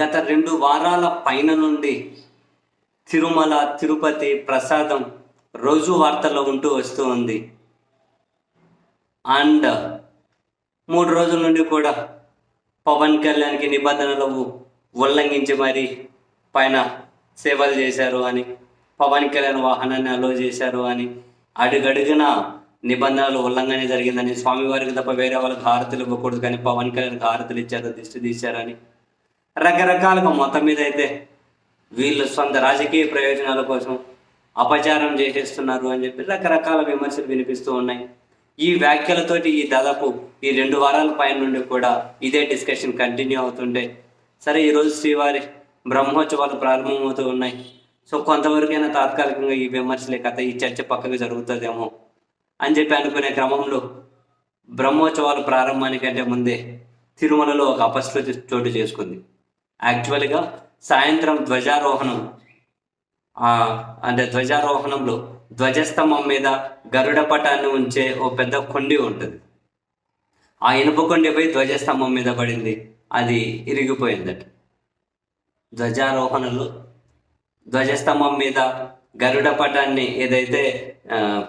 గత రెండు వారాల పైన నుండి తిరుమల తిరుపతి ప్రసాదం రోజు వార్తల్లో ఉంటూ వస్తూ ఉంది. అండ్ మూడు రోజుల నుండి కూడా పవన్ కళ్యాణ్కి నిబంధనలు ఉల్లంఘించి మరి పైన సేవలు చేశారు అని పవన్ కళ్యాణ్ వాహనాన్ని అలో చేశారు అని అడుగడుగున నిబంధనలు ఉల్లంఘన జరిగిందని స్వామివారికి తప్ప వేరే వాళ్ళకి హారతులు ఇవ్వకూడదు కానీ పవన్ కళ్యాణ్కి హారతులు ఇచ్చారు దిష్టి తీశారని రకరకాలుగా మొత్తం మీద అయితే వీళ్ళు సొంత రాజకీయ ప్రయోజనాల కోసం అపచారం చేసేస్తున్నారు అని చెప్పి రకరకాల విమర్శలు వినిపిస్తూ ఉన్నాయి. ఈ వ్యాఖ్యలతోటి ఈ దాదాపు ఈ రెండు వారాల పైన నుండి కూడా ఇదే డిస్కషన్ కంటిన్యూ అవుతుంటే సరే ఈరోజు శ్రీవారి బ్రహ్మోత్సవాలు ప్రారంభమవుతూ ఉన్నాయి. సో కొంతవరకైనా తాత్కాలికంగా ఈ విమర్శలే కథ ఈ చర్చ పక్కకు జరుగుతుందేమో అని చెప్పి అనుకునే క్రమంలో బ్రహ్మోత్సవాలు ప్రారంభానికంటే ముందే తిరుమలలో ఒక అపశృతి చోటు చేసుకుంది. యాక్చువల్గా సాయంత్రం ధ్వజారోహణం అంటే ధ్వజారోహణంలో ధ్వజస్తంభం మీద గరుడ పటాన్ని ఉంచే ఓ పెద్ద కొండి ఉంటుంది. ఆ ఇనుప కొండిపై ధ్వజస్తంభం మీద పడింది. అది ఇరిగిపోయిందట. ధ్వజారోహణలో ధ్వజస్తంభం మీద గరుడ పటాన్ని ఏదైతే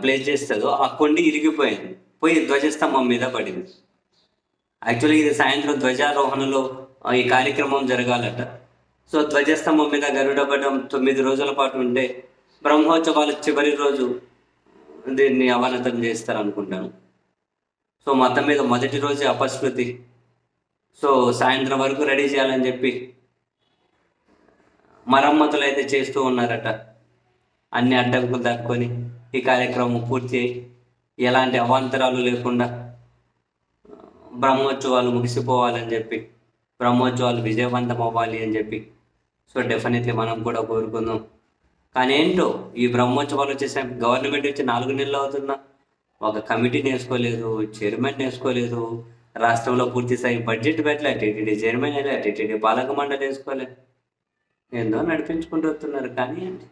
ప్లేస్ చేస్తుందో ఆ కొండి ఇరిగిపోయింది. పోయి ధ్వజస్తంభం మీద పడింది. యాక్చువల్లీ ఇది సాయంత్రం ధ్వజారోహణలో ఈ కార్యక్రమం జరగాలట. సో ధ్వజస్తంభం మీద గరుడపడం తొమ్మిది రోజుల పాటు ఉంటే బ్రహ్మోత్సవాల చివరి రోజు దీన్ని అవనతం చేస్తారు అనుకుంటాను సో మొత్తం మీద మొదటి రోజు అపస్మృతి. సో సాయంత్రం వరకు రెడీ చేయాలని చెప్పి మరమ్మతులు అయితే చేస్తూ ఉన్నారట. అన్ని అడ్డంకులు దాటుకొని ఈ కార్యక్రమం పూర్తి ఎలాంటి అవాంతరాలు లేకుండా బ్రహ్మోత్సవాలు ముగిసిపోవాలని చెప్పి బ్రహ్మోత్సవాలు విజయవంతం అవ్వాలి అని చెప్పి. సో డెఫినెట్లీ మనం కూడా కోరుకుందాం. కానీ ఏంటో ఈ బ్రహ్మోత్సవాలు వచ్చేసే గవర్నమెంట్ వచ్చి నాలుగు నెలలు అవుతున్నా. ఒక కమిటీని వేసుకోలేదు చైర్మన్ వేసుకోలేదు రాష్ట్రంలో పూర్తి స్థాయి బడ్జెట్ పెట్టలే టీటీడీ చైర్మన్ వేయలే టీటీడీ పాలక మండలి వేసుకోలే. ఏందో నడిపించుకుంటూ వస్తున్నారు కానీ ఏంటి?